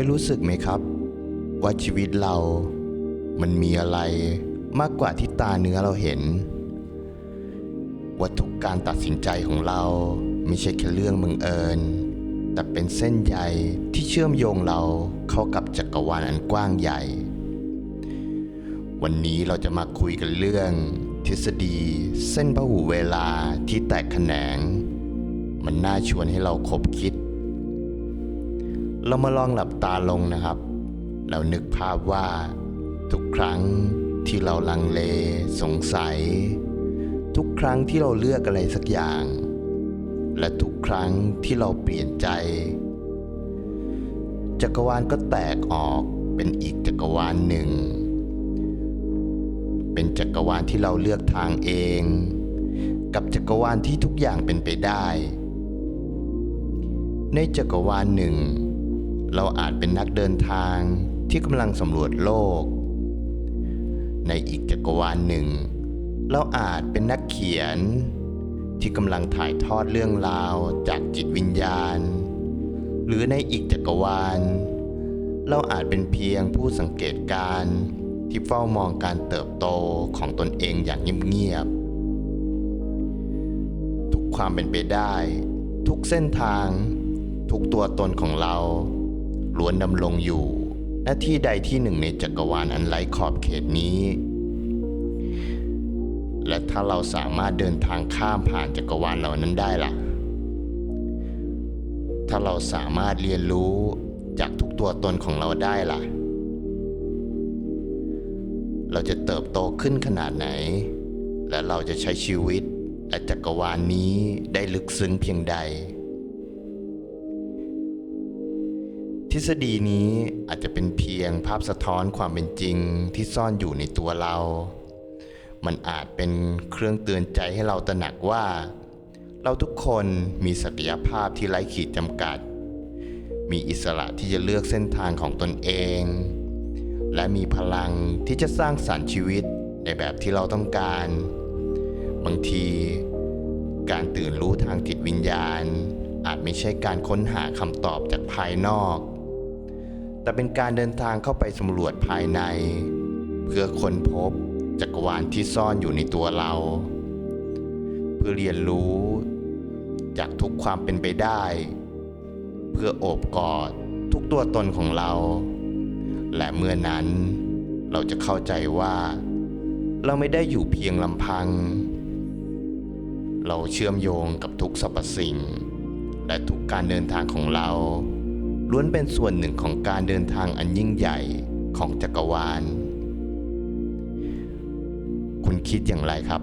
ยรู้สึกไหมครับ ว่าชีวิตเรา มันมีอะไรมากกว่าที่ตาเนื้อเราเห็น ว่าทุกการตัดสินใจของเราไม่ใช่แค่เรื่องบังเอิญ แต่เป็นเส้นใยที่เชื่อมโยงเราเข้ากับจักรวาลอันกว้างใหญ่ วันนี้เราจะมาคุยกันเรื่อง ทฤษฎี เส้นพหูเวลาที่แตกแขนง มันน่าชวนให้เราคบคิด เรามาลองหลับตาลงนะครับ เรานึกภาพว่าทุกครั้งที่เราลังเล สงสัย ทุกครั้งที่เราเลือกอะไรสักอย่าง และทุกครั้งที่เราเปลี่ยนใจ จักรวาลก็แตกออกเป็นอีกจักรวาลหนึ่ง เป็นจักรวาลที่เราเลือกทางเอง กับจักรวาลที่ทุกอย่างเป็นไปได้ ในจักรวาลหนึ่ง เราอาจเป็นนักเดินทางที่กำลังสำรวจโลก ในอีกจักรวาลหนึ่ง เราอาจเป็นนักเขียน ที่กำลังถ่ายทอดเรื่องราวจากจิตวิญญาณ หรือในอีกจักรวาล เราอาจเป็นเพียงผู้สังเกตการที่เฝ้ามองการเติบโตของตนเองอย่างเงียบๆ ทุกความเป็นไปได้ ทุกเส้นทาง ทุกตัวตนของเรา ล้วนดำรงอยู่หน้าที่ใดที่หนึ่งในจักรวาลอันไร้ขอบเขตนี้ และถ้าเราสามารถเดินทางข้ามผ่านจักรวาลเหล่านั้นได้ล่ะ ถ้าเราสามารถเรียนรู้จากทุกตัวตนของเราได้ล่ะ เราจะเติบโตขึ้นขนาดไหน และเราจะใช้ชีวิตและจักรวาลนี้ได้ลึกซึ้งเพียงใด ทฤษฎีนี้อาจจะเป็นเพียงภาพสะท้อนความเป็นจริงที่ซ่อนอยู่ในตัวเรา มันอาจเป็นเครื่องเตือนใจให้เราตระหนักว่า เราทุกคนมีศักยภาพที่ไร้ขีดจำกัด มีอิสระที่จะเลือกเส้นทางของตนเอง และมีพลังที่จะสร้างสรรค์ชีวิตในแบบที่เราต้องการ บางที การตื่นรู้ทางจิตวิญญาณ อาจไม่ใช่การค้นหาคำตอบจากภายนอก แต่เป็นการเดินทางเข้าไปสำรวจภายใน เพื่อค้นพบจักรวาลที่ซ่อนอยู่ในตัวเรา เพื่อเรียนรู้ จากทุกความเป็นไปได้ เพื่อโอบกอดทุกตัวตนของเรา และเมื่อนั้นเราจะเข้าใจว่า เราไม่ได้อยู่เพียงลำพัง เราเชื่อมโยงกับทุกสรรพสิ่ง และทุกการเดินทางของเรา ล้วนเป็นส่วนหนึ่งของการเดินทางอันยิ่งใหญ่ของจักรวาล คุณคิดอย่างไรครับ